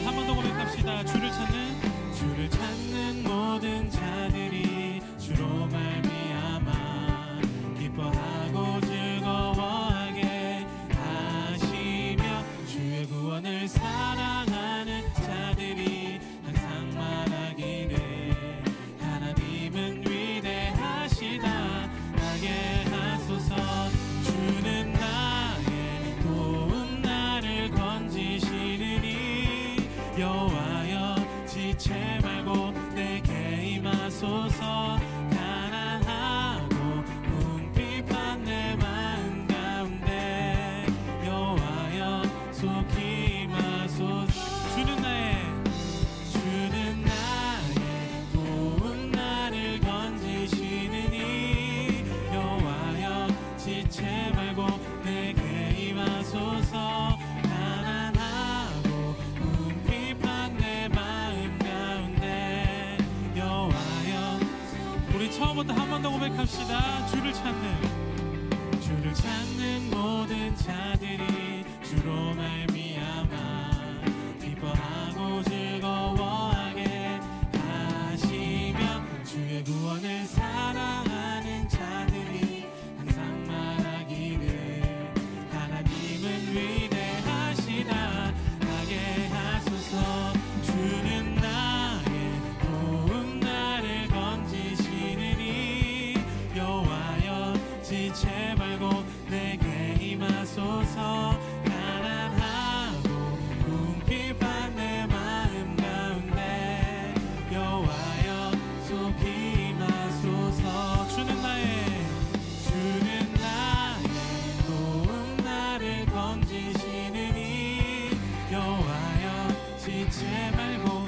우리 한번 처음부터 한 번 더 고백 합시다. 주를 찾는 주를 찾는 모든 자들, 주로 말미암아 기뻐하고 즐거워 하시며 주의 구원을 사랑. jamais mourir.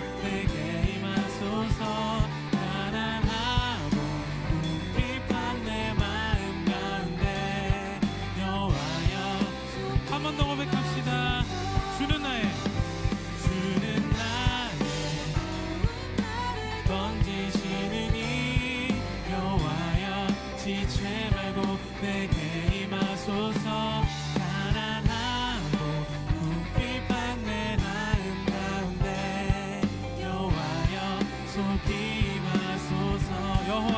계속 임하소서.